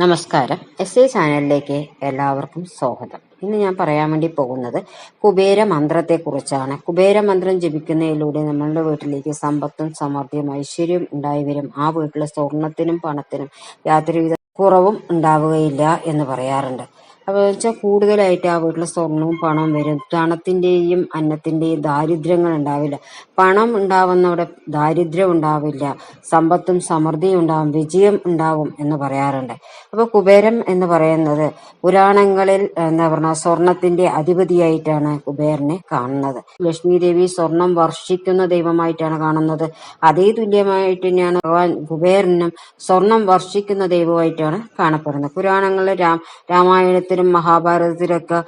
നമസ്കാരം. S A ചാനലിലേക്ക് എല്ലാവർക്കും സ്വാഗതം. ഇന്ന് ഞാൻ പറയാൻ വേണ്ടി പോകുന്നത് കുബേര മന്ത്രത്തെ കുറിച്ചാണ് കുബേര മന്ത്രം ജപിക്കുന്നതിലൂടെ നമ്മളുടെ വീട്ടിലേക്ക് സമ്പത്തും സമൃദ്ധിയും ഐശ്വര്യം ഉണ്ടായി വരും. ആ വീട്ടിലെ സ്വർണത്തിനും പണത്തിനും യാതൊരുവിധ കുറവും ഉണ്ടാവുകയില്ല എന്ന് പറയാറുണ്ട്. അപ്പോൾ വെച്ചാൽ കൂടുതലായിട്ട് ആ വീട്ടിൽ സ്വർണവും പണവും വരും. പണത്തിന്റെയും അന്നത്തിന്റെയും ദാരിദ്ര്യങ്ങൾ ഉണ്ടാവില്ല. പണം ഉണ്ടാവുന്നവിടെ ദാരിദ്ര്യം ഉണ്ടാവില്ല. സമ്പത്തും സമൃദ്ധിയും ഉണ്ടാവും. വിജയം ഉണ്ടാവും എന്ന് പറയാറുണ്ട്. അപ്പോൾ കുബേരം എന്ന് പറയുന്നത് പുരാണങ്ങളിൽ എന്താ പറഞ്ഞ സ്വർണത്തിന്റെ അധിപതിയായിട്ടാണ് കുബേരനെ കാണുന്നത്. ലക്ഷ്മി ദേവി സ്വർണം വർഷിക്കുന്ന ദൈവമായിട്ടാണ് കാണുന്നത്. അതേ തുല്യമായിട്ട് തന്നെയാണ് ഭഗവാൻ കുബേരനും സ്വർണം വർഷിക്കുന്ന ദൈവമായിട്ടാണ് കാണപ്പെടുന്നത്. പുരാണങ്ങളിൽ രാം രാമായണത്തിലും മഹാഭാരതത്തിലൊക്കെ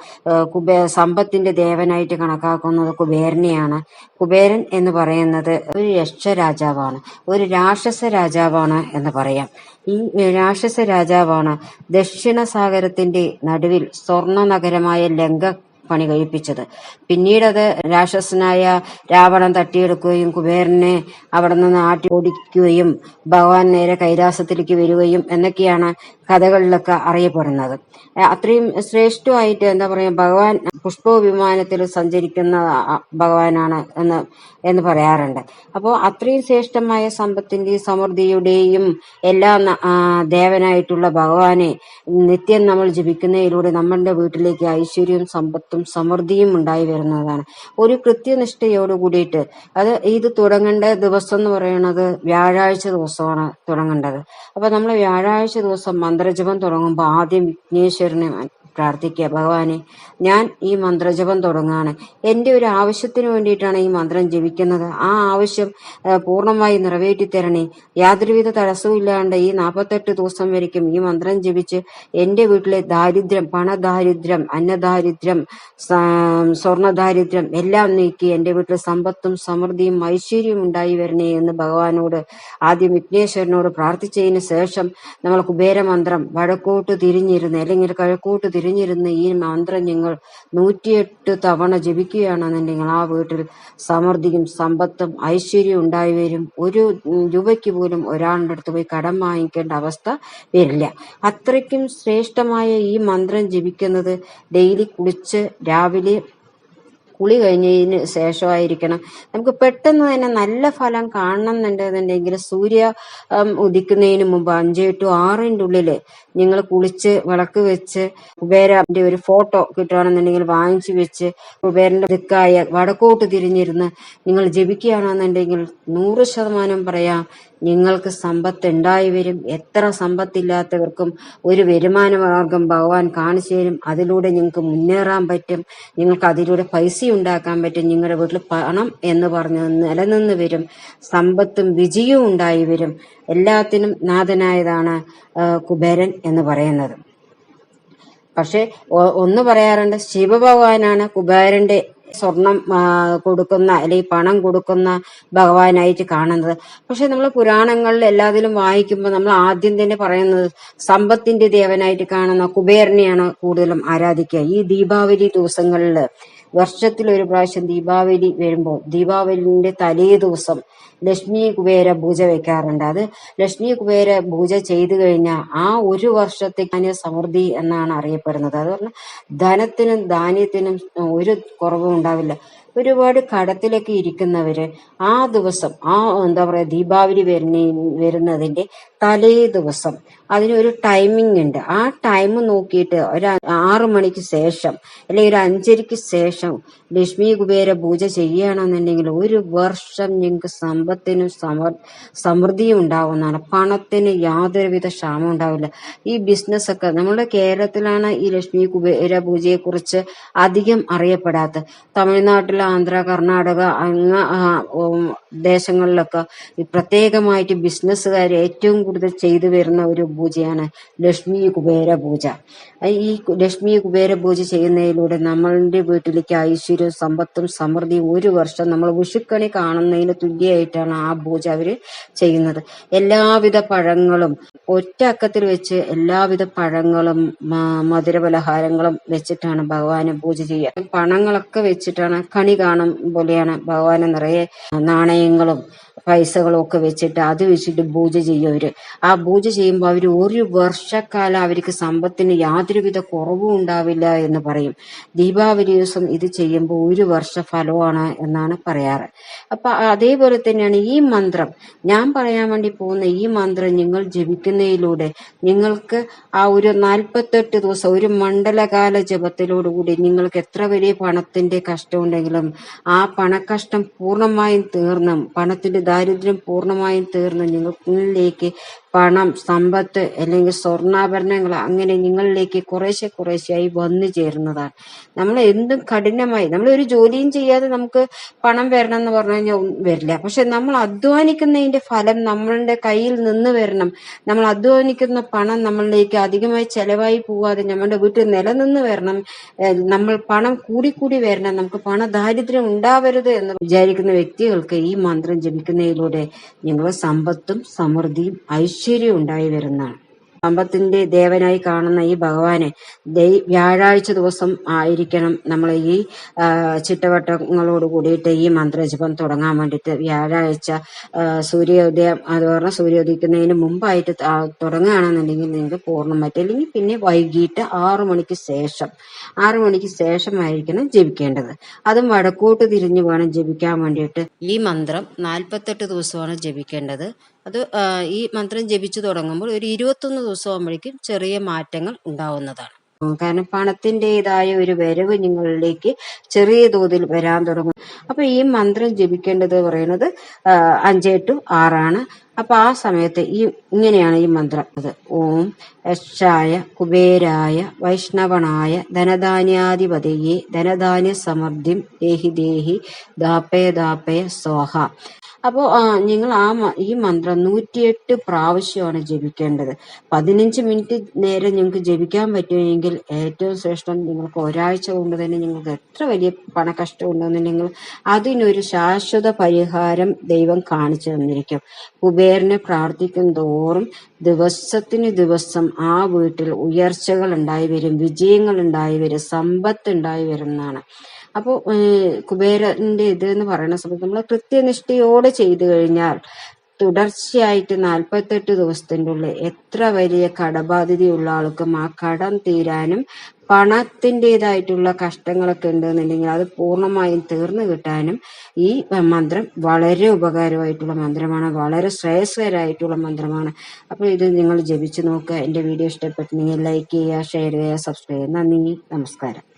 കുബേ സമ്പത്തിന്റെ ദേവനായിട്ട് കണക്കാക്കുന്നത് കുബേരനെയാണ്. കുബേരൻ എന്ന് പറയുന്നത് ഒരു യക്ഷരാജാവാണ്. ഒരു രാക്ഷസ രാജാവാണ് എന്ന് പറയാം. ഈ രാക്ഷസ രാജാവാണ് ദക്ഷിണ സാഗരത്തിന്റെ നടുവിൽ സ്വർണ നഗരമായ ലങ്ക പണി കഴിപ്പിച്ചത്. പിന്നീട് അത് രാക്ഷസനായ രാവണൻ തട്ടിയെടുക്കുകയും കുബേരനെ അവിടെ നിന്ന് ആട്ടി ഓടിക്കുകയും ഭഗവാൻ നേരെ കൈലാസത്തിലേക്ക് വരികയും എന്നൊക്കെയാണ് കഥകളിലൊക്കെ അറിയപ്പെടുന്നത്. അത്രയും ശ്രേഷ്ഠമായിട്ട് എന്താ പറയാ ഭഗവാൻ പുഷ്പ വിമാനത്തിൽ സഞ്ചരിക്കുന്ന ഭഗവാനാണ് എന്ന് എന്ന് പറയാറുണ്ട്. അപ്പോൾ അത്രയും ശ്രേഷ്ഠമായ സമ്പത്തിന്റെയും സമൃദ്ധിയുടെയും എല്ലാ ദേവനായിട്ടുള്ള ഭഗവാനെ നിത്യം നമ്മൾ ജപിക്കുന്നതിലൂടെ നമ്മളുടെ വീട്ടിലേക്ക് ഐശ്വര്യവും സമ്പത്തും സമൃദ്ധിയും ഉണ്ടായി വരുന്നതാണ്. ഒരു കൃത്യനിഷ്ഠയോട് കൂടിയിട്ട് അത് ഇത് തുടങ്ങേണ്ട ദിവസം എന്ന് പറയുന്നത് വ്യാഴാഴ്ച ദിവസമാണ് തുടങ്ങേണ്ടത്. അപ്പൊ നമ്മൾ വ്യാഴാഴ്ച ദിവസം മന്ത്രജപം തുടങ്ങുമ്പോൾ ആദ്യം چرا نه من പ്രാർത്ഥിക്കുക. ഭഗവാനെ ഞാൻ ഈ മന്ത്രജപം തുടങ്ങാണ്. എന്റെ ഒരു ആവശ്യത്തിന് വേണ്ടിയിട്ടാണ് ഈ മന്ത്രം ജപിക്കുന്നത്. ആ ആവശ്യം പൂർണമായി നിറവേറ്റി തരണേ യാതൊരുവിധ തടസ്സവും ഇല്ലാണ്ട് ഈ നാൽപ്പത്തെട്ട് ദിവസം വരയ്ക്കും ഈ മന്ത്രം ജപിച്ച് എന്റെ വീട്ടിലെ ദാരിദ്ര്യം പണദാരിദ്ര്യം അന്നദാരിദ്ര്യം സ്വർണദാരിദ്ര്യം എല്ലാം നീക്കി എന്റെ വീട്ടിൽ സമ്പത്തും സമൃദ്ധിയും ഐശ്വര്യവും ഉണ്ടായി വരണേ എന്ന് ഭഗവാനോട് ആദ്യം വിഘ്നേശ്വരനോട് പ്രാർത്ഥിച്ചതിന് ശേഷം നമ്മൾ കുബേരമന്ത്രം വടക്കോട്ട് തിരിഞ്ഞിരുന്ന് അല്ലെങ്കിൽ കിഴക്കോട്ട് തിരിഞ്ഞിരുന്ന് ഈ മന്ത്രം നിങ്ങൾ നൂറ്റിയെട്ട് തവണ ജപിക്കുകയാണെന്നുണ്ടെങ്കിൽ ആ വീട്ടിൽ സമൃദ്ധിയും സമ്പത്തും ഐശ്വര്യവും ഉണ്ടായി വരും ഒരു രൂപയ്ക്ക് പോലും ഒരാളുടെ അടുത്ത് പോയി കടം വാങ്ങിക്കേണ്ട അവസ്ഥ വരില്ല. അത്രയ്ക്കും ശ്രേഷ്ഠമായ ഈ മന്ത്രം ജപിക്കുന്നത് ഡെയിലി കുളിച്ച് രാവിലെ കുളി കഴിഞ്ഞതിന് ശേഷമായിരിക്കണം. നമുക്ക് പെട്ടെന്ന് തന്നെ നല്ല ഫലം കാണണം എന്നുണ്ടെന്നുണ്ടെങ്കിൽ സൂര്യ ഉദിക്കുന്നതിന് മുമ്പ് അഞ്ച് ടു ആറിന്റെ ഉള്ളിൽ നിങ്ങൾ കുളിച്ച് വിളക്ക് വെച്ച് കുബേരന്റെ ഒരു ഫോട്ടോ കിട്ടുകയാണെന്നുണ്ടെങ്കിൽ വാങ്ങിച്ചു വെച്ച് കുബേരന്റെ ദിക്കായ വടക്കോട്ട് തിരിഞ്ഞിരുന്ന് നിങ്ങൾ ജപിക്കുകയാണെന്നുണ്ടെങ്കിൽ നൂറ് ശതമാനം പറയാം നിങ്ങൾക്ക് സമ്പത്ത് ഉണ്ടായി വരും. എത്ര സമ്പത്തില്ലാത്തവർക്കും ഒരു വരുമാന മാർഗം ഭഗവാൻ കാണിച്ചു തരും. അതിലൂടെ നിങ്ങൾക്ക് മുന്നേറാൻ പറ്റും. നിങ്ങൾക്ക് അതിലൂടെ പൈസ ഉണ്ടാക്കാൻ പറ്റും. നിങ്ങളുടെ വീട്ടിൽ പണം എന്ന് പറഞ്ഞ് നിലനിന്ന് വരും. സമ്പത്തും വിജയവും ഉണ്ടായി വരും. എല്ലാത്തിനും നാഥനായതാണ് കുബേരൻ എന്ന് പറയുന്നത്. പക്ഷെ ഒന്ന് പറയാറുണ്ട് ശിവഭഗവാനാണ് കുബേരന്റെ സ്വർണം കൊടുക്കുന്ന അല്ലെങ്കിൽ പണം കൊടുക്കുന്ന ഭഗവാനായിട്ട് കാണുന്നത്. പക്ഷെ നമ്മൾ പുരാണങ്ങളിൽ എല്ലാത്തിലും വായിക്കുമ്പോൾ നമ്മൾ ആദ്യം തന്നെ പറയുന്നത് സമ്പത്തിന്റെ ദേവനായിട്ട് കാണുന്ന കുബേരനെയാണ് കൂടുതലും ആരാധിക്കുക. ഈ ദീപാവലി ദിവസങ്ങളിൽ വർഷത്തിൽ ഒരു പ്രാവശ്യം ദീപാവലി വരുമ്പോൾ ദീപാവലിന്റെ തലേ ദിവസം ലക്ഷ്മി കുബേര പൂജ വെക്കാറുണ്ട്. അത് ലക്ഷ്മി കുബേര പൂജ ചെയ്തു കഴിഞ്ഞാൽ ആ ഒരു വർഷത്തേക്ക് സമൃദ്ധി എന്നാണ് അറിയപ്പെടുന്നത്. അത് പറഞ്ഞാൽ ധനത്തിനും ധാന്യത്തിനും ഒരു കുറവും ഉണ്ടാവില്ല. ഒരുപാട് കടത്തിലൊക്കെ ഇരിക്കുന്നവര് ആ ദിവസം ആ എന്താ പറയാ ദീപാവലി വരുന്ന വരുന്നതിന്റെ തലേ ദിവസം അതിനൊരു ടൈമിംഗ് ഉണ്ട്. ആ ടൈം നോക്കിയിട്ട് ഒരു ആറു മണിക്ക് ശേഷം അല്ലെങ്കിൽ ഒരു അഞ്ചരയ്ക്ക് ശേഷം ലക്ഷ്മി കുബേര പൂജ ചെയ്യുകയാണെന്നുണ്ടെങ്കിൽ ഒരു വർഷം ഞങ്ങൾക്ക് സമ്പത്തിനും സമർ സമൃദ്ധിയും ഉണ്ടാവുന്നതാണ്. പണത്തിന് യാതൊരുവിധ ക്ഷാമം ഉണ്ടാവില്ല. ഈ ബിസിനസ് ഒക്കെ നമ്മുടെ കേരളത്തിലാണ് ഈ ലക്ഷ്മി കുബേര പൂജയെ കുറിച്ച് അധികം അറിയപ്പെടാത്ത തമിഴ്നാട്ടിൽ ആന്ധ്ര കർണാടക അങ്ങ ദേശങ്ങളിലൊക്കെ പ്രത്യേകമായിട്ട് ബിസിനസ്സുകാർ ഏറ്റവും കൂടുതൽ ചെയ്തു വരുന്ന ഒരു പൂജയാണ് ലക്ഷ്മി കുബേര പൂജ. ഈ ലക്ഷ്മി കുബേര പൂജ ചെയ്യുന്നതിലൂടെ നമ്മളുടെ വീട്ടിലേക്ക് ഐശ്വര്യവും സമ്പത്തും സമൃദ്ധിയും ഒരു വർഷം നമ്മൾ വിഷുക്കണി കാണുന്നതിന് തുല്യമായിട്ടാണ് ആ പൂജ അവർ ചെയ്യുന്നത്. എല്ലാവിധ പഴങ്ങളും ഒറ്റ അക്കത്തിൽ വെച്ച് എല്ലാവിധ പഴങ്ങളും മധുര പലഹാരങ്ങളും വെച്ചിട്ടാണ് ഭഗവാനെ പൂജ ചെയ്യുക. പണങ്ങളൊക്കെ വെച്ചിട്ടാണ് കണി കാണും പോലെയാണ്. ഭഗവാനെ നിറയെ നാണയങ്ങളും പൈസകളും ഒക്കെ വെച്ചിട്ട് അത് വെച്ചിട്ട് പൂജ ചെയ്യും അവർ. ആ പൂജ ചെയ്യുമ്പോൾ അവർ ഒരു വർഷക്കാലം അവർക്ക് സമ്പത്തിന് യാതൊരുവിധ കുറവും ഉണ്ടാവില്ല എന്ന് പറയും. ദീപാവലി ദിവസം ഇത് ചെയ്യുമ്പോൾ ഒരു വർഷ ഫലമാണ് എന്നാണ് പറയാറ്. അപ്പൊ അതേപോലെ തന്നെയാണ് ഈ മന്ത്രം. ഞാൻ പറയാൻ വേണ്ടി പോകുന്ന ഈ മന്ത്രം നിങ്ങൾ ജപിക്കുന്നതിലൂടെ നിങ്ങൾക്ക് ആ ഒരു നാൽപ്പത്തെട്ട് ദിവസം ഒരു മണ്ഡലകാല ജപത്തിലോടുകൂടി നിങ്ങൾക്ക് എത്ര വലിയ പണത്തിന്റെ കഷ്ടമുണ്ടെങ്കിലും ആ പണക്കഷ്ടം പൂർണമായും തീർന്നും പണത്തിന്റെ ദാരിദ്ര്യം പൂർണമായും തീർന്ന് നിങ്ങളിലേക്ക് പണം സമ്പത്ത് അല്ലെങ്കിൽ സ്വർണാഭരണങ്ങൾ അങ്ങനെ നിങ്ങളിലേക്ക് കുറേശ്ശെ കുറേശ്ശെയായി വന്നു ചേരുന്നതാണ്. നമ്മൾ എന്തും കഠിനമായി നമ്മൾ ഒരു ജോലിയും ചെയ്യാതെ നമുക്ക് പണം വരണം എന്ന് പറഞ്ഞു ഒന്നും വരില്ല. പക്ഷെ നമ്മൾ അധ്വാനിക്കുന്നതിന്റെ ഫലം നമ്മളുടെ കയ്യിൽ നിന്ന് വരണം. നമ്മൾ അധ്വാനിക്കുന്ന പണം നമ്മളിലേക്ക് അധികമായി ചെലവായി പോവാതെ നമ്മുടെ വീട്ടിൽ നിലനിന്ന് വരണം. നമ്മൾ പണം കൂടിക്കൂടി വരണം. നമുക്ക് പണ ദാരിദ്ര്യം ഉണ്ടാവരുത് എന്ന് വിചാരിക്കുന്ന വ്യക്തികൾക്ക് ഈ മന്ത്രം ജപിക്കുന്നതിലൂടെ ഞങ്ങൾ സമ്പത്തും സമൃദ്ധിയും ഐശ്വര്യവും ഉണ്ടായി വരുന്നതാണ്. സമ്പത്തിന്റെ ദേവനായി കാണുന്ന ഈ ഭഗവാനെ വ്യാഴാഴ്ച ദിവസം ആയിരിക്കണം നമ്മൾ ഈ ചിട്ടവട്ടങ്ങളോട് കൂടിയിട്ട് ഈ മന്ത്രജപം തുടങ്ങാൻ വേണ്ടിയിട്ട് വ്യാഴാഴ്ച സൂര്യോദയം അത് പറഞ്ഞാൽ സൂര്യോദയിക്കുന്നതിന് മുമ്പായിട്ട് തുടങ്ങുകയാണെന്നുണ്ടെങ്കിൽ നിങ്ങൾക്ക് പൂർണമായിട്ട് അല്ലെങ്കിൽ പിന്നെ വൈകിട്ട് ആറു മണിക്ക് ശേഷം ആറു മണിക്ക് ശേഷമായിരിക്കണം ജപിക്കേണ്ടത്. അതും വടക്കോട്ട് തിരിഞ്ഞു വേണം ജപിക്കാൻ വേണ്ടിയിട്ട് ഈ മന്ത്രം നാൽപ്പത്തെട്ട് ദിവസമാണ് ജപിക്കേണ്ടത്. അത് ഈ മന്ത്രം ജപിച്ചു തുടങ്ങുമ്പോൾ ഒരു ഇരുപത്തൊന്ന് ദിവസം ആകുമ്പോഴേക്കും ചെറിയ മാറ്റങ്ങൾ ഉണ്ടാവുന്നതാണ്. കാരണം പണത്തിന്റെതായ ഒരു വരവ് നിങ്ങളിലേക്ക് ചെറിയ തോതിൽ വരാൻ തുടങ്ങും. അപ്പൊ ഈ മന്ത്രം ജപിക്കേണ്ടത് പറയുന്നത് അഞ്ച് ടു ആറാണ്. അപ്പൊ ആ സമയത്ത് ഈ ഇങ്ങനെയാണ് ഈ മന്ത്രം. അത് ഓം യക്ഷായ കുബേരായ വൈഷ്ണവനായ ധനധാന്യാധിപതിയെ ധനധാന്യ സമൃദ്ധിം ദേഹി ദേഹി ദാപയ ദാപയ സ്വാഹ. അപ്പോൾ നിങ്ങൾ ആ ഈ മന്ത്രം നൂറ്റിയെട്ട് പ്രാവശ്യമാണ് ജപിക്കേണ്ടത്. പതിനഞ്ച് മിനിറ്റ് നേരം നിങ്ങൾക്ക് ജപിക്കാൻ പറ്റുമെങ്കിൽ ഏറ്റവും ശ്രേഷ്ഠം നിങ്ങൾക്ക് ഒരാഴ്ച കൊണ്ട് തന്നെ നിങ്ങൾക്ക് എത്ര വലിയ പണക്കഷ്ടം ഉണ്ടെന്നുണ്ടെങ്കിൽ അതിനൊരു ശാശ്വത പരിഹാരം ദൈവം കാണിച്ചു തന്നിരിക്കും. കുബേരനെ പ്രാർത്ഥിക്കും തോറും ദിവസത്തിന് ദിവസം ആ വീട്ടിൽ ഉയർച്ചകൾ ഉണ്ടായി വരും വിജയങ്ങൾ ഉണ്ടായി വരും സമ്പത്ത് ഉണ്ടായി വരുന്നതാണ് അപ്പോൾ കുബേരന്റെ ഇത് എന്ന് പറയുന്ന സമയത്ത് നമ്മൾ കൃത്യനിഷ്ഠയോടെ ചെയ്തു കഴിഞ്ഞാൽ തുടർച്ചയായിട്ട് നാൽപ്പത്തെട്ട് ദിവസത്തിന്റെ ഉള്ളിൽ എത്ര വലിയ കടബാധ്യതയുള്ള ആൾക്കും ആ കടം തീരാനും പണത്തിന്റെതായിട്ടുള്ള കഷ്ടങ്ങളൊക്കെ ഉണ്ടെന്നുണ്ടെങ്കിൽ അത് പൂർണമായും തീർന്നു കിട്ടാനും ഈ മന്ത്രം വളരെ ഉപകാരമായിട്ടുള്ള മന്ത്രമാണ് വളരെ ശ്രേയസ്കരായിട്ടുള്ള മന്ത്രമാണ്. അപ്പോൾ ഇത് നിങ്ങൾ ജപിച്ചു നോക്കുക. എന്റെ വീഡിയോ ഇഷ്ടപ്പെട്ടിട്ടുണ്ടെങ്കിൽ ലൈക്ക് ചെയ്യുക ഷെയർ ചെയ്യുക സബ്സ്ക്രൈബ് ചെയ്യുക. നന്ദി നമസ്കാരം.